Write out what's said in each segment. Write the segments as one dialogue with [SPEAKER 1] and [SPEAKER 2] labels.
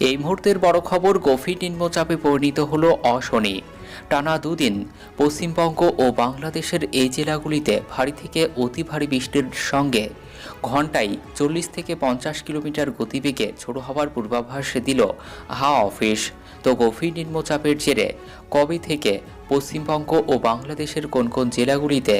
[SPEAKER 1] এই মুহূর্তের বড় খবর গভীর নিম্নচাপে পরিণত হল অশনি। টানা দুদিন পশ্চিমবঙ্গ ও বাংলাদেশের এই জেলাগুলিতে ভারী থেকে অতি ভারী বৃষ্টির সঙ্গে ঘন্টায় চল্লিশ থেকে পঞ্চাশ কিলোমিটার গতিবেগে ছোট হওয়ার পূর্বাভাস দিল হাওয়া অফিস। তো গভীর নিম্নচাপের জেরে কবে থেকে পশ্চিমবঙ্গ ও বাংলাদেশের কোন কোন জেলাগুলিতে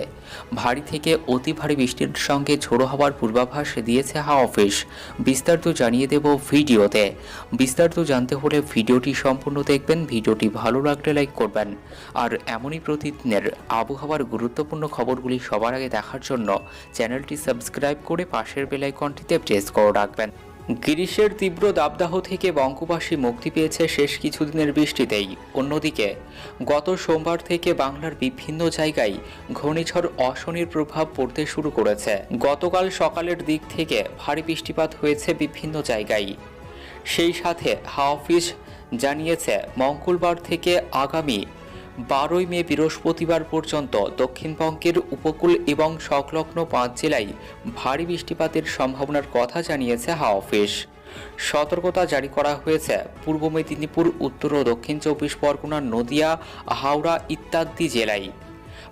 [SPEAKER 1] ভারী থেকে অতি ভারী বৃষ্টির সঙ্গে ঝোড়ো হওয়ার পূর্বাভাস দিয়েছে হাওয়া অফিস, বিস্তারিত জানিয়ে দেব ভিডিওতে। বিস্তারিত জানতে হলে ভিডিওটি সম্পূর্ণ দেখবেন, ভিডিওটি ভালো লাগলে লাইক করবেন। আর এমনই প্রতিদিনের আবহাওয়ার গুরুত্বপূর্ণ খবরগুলি সবার আগে দেখার জন্য চ্যানেলটি সাবস্ক্রাইব করে পাশের বেলাইকনটিতে প্রেস করে রাখবেন। গ্রীষ্মের তীব্র দাবদাহ থেকে বঙ্গবাসী মুক্তি পেয়েছে শেষ কিছুদিনের বৃষ্টিতেই। অন্যদিকে, গত সোমবার থেকে বাংলার বিভিন্ন জায়গায় ঘূর্ণিঝড় অশনির প্রভাব পড়তে শুরু করেছে। গতকাল সকালের দিক থেকে ভারী বৃষ্টিপাত হয়েছে বিভিন্ন জায়গায়। সেই সাথে হাওয়া অফিস জানিয়েছে, মঙ্গলবার থেকে আগামী বারোই মে বৃহস্পতিবার পর্যন্ত দক্ষিণবঙ্গের উপকূল এবং সংলগ্ন পাঁচ জেলায় ভারী বৃষ্টিপাতের সম্ভাবনার কথা জানিয়েছে হাওয়া অফিস। সতর্কতা জারি করা হয়েছে পূর্ব মেদিনীপুর, উত্তর ও দক্ষিণ চব্বিশ পরগনার নদিয়া, হাওড়া ইত্যাদি জেলায়।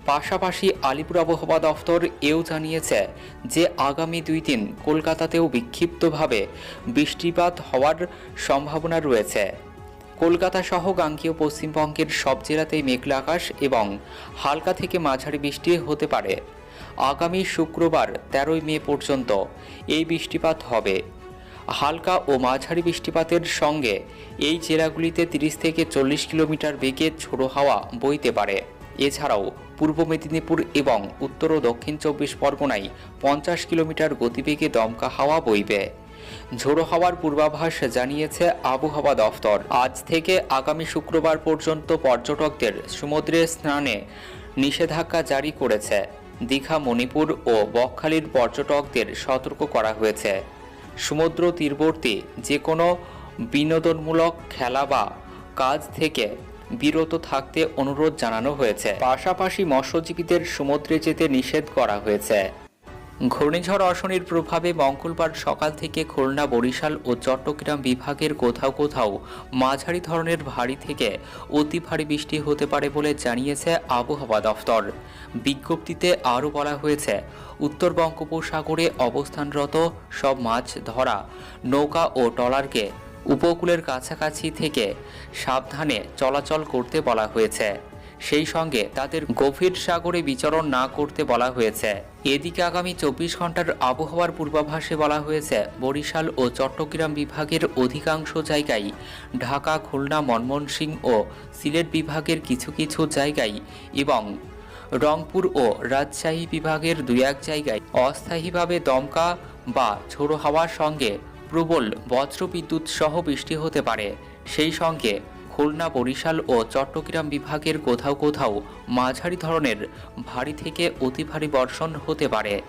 [SPEAKER 1] পাশাপাশি আলিপুর আবহাওয়া দফতর এও জানিয়েছে যে আগামী দুই দিন কলকাতাতেও বিক্ষিপ্তভাবে বৃষ্টিপাত হওয়ার সম্ভাবনা রয়েছে। কলকাতা সহ গাঙ্গীয় পশ্চিমবঙ্গের সব জেলাতেই মেঘলা আকাশ এবং হালকা থেকে মাঝারি বৃষ্টি হতে পারে। আগামী শুক্রবার তেরোই মে পর্যন্ত এই বৃষ্টিপাত হবে। হালকা ও মাঝারি বৃষ্টিপাতের সঙ্গে এই জেলাগুলিতে তিরিশ থেকে চল্লিশ কিলোমিটার বেগে ঝোড়ো হাওয়া বইতে পারে। এছাড়াও পূর্ব মেদিনীপুর এবং উত্তর ও দক্ষিণ চব্বিশ পরগনায় পঞ্চাশ কিলোমিটার গতিবেগে দমকা হাওয়া বইবে। ঝোড়ো হওয়ার পূর্বাভাস জানিয়েছে আবহাওয়া দফতর। আজ থেকে আগামী শুক্রবার পর্যন্ত পর্যটকদের সমুদ্রে স্নানে নিষেধাজ্ঞা জারি করেছে। দীঘা, মণিপুর ও বকখালির পর্যটকদের সতর্ক করা হয়েছে। সমুদ্র তীরবর্তী যে কোনো বিনোদনমূলক খেলা বা কাজ থেকে বিরত থাকতে অনুরোধ জানানো হয়েছে। পাশাপাশি মৎস্যজীবীদের সমুদ্রে যেতে নিষেধ করা হয়েছে। ঘূর্ণিঝড় অশনির প্রভাবে মঙ্গলবার সকাল থেকে খুলনা, বরিশাল ও চট্টগ্রাম বিভাগের কোথাও কোথাও মাঝারি ধরনের ভারী থেকে অতি ভারী বৃষ্টি হতে পারে বলে জানিয়েছে আবহাওয়া দফতর। বিজ্ঞপ্তিতে আরও বলা হয়েছে, উত্তর বঙ্গোপসাগরে অবস্থানরত সব মাছ ধরা, নৌকা ও ট্রলারকে উপকূলের কাছাকাছি থেকে সাবধানে চলাচল করতে বলা হয়েছে। সেই সঙ্গে তাদের গভীর সাগরে বিচরণ না করতে বলা হয়েছে। এদিকে আগামী চব্বিশ ঘণ্টার আবহাওয়ার পূর্বাভাসে বলা হয়েছে, বরিশাল ও চট্টগ্রাম বিভাগের অধিকাংশ জায়গায় ঢাকা, খুলনা, ময়মনসিংহ ও সিলেট বিভাগের কিছু কিছু জায়গায় এবং রংপুর ও রাজশাহী বিভাগের দুই এক জায়গায় অস্থায়ীভাবে দমকা বা ঝোড়ো হাওয়ার সঙ্গে প্রবল বজ্রবিদ্যুৎ সহ বৃষ্টি হতে পারে। সেই সঙ্গে খুলনা, বরিশাল ও চট্টগ্রাম বিভাগের কোথাও কোথাও মাঝারি ধরনের ভারী থেকে অতি ভারী বর্ষণ হতে পারে।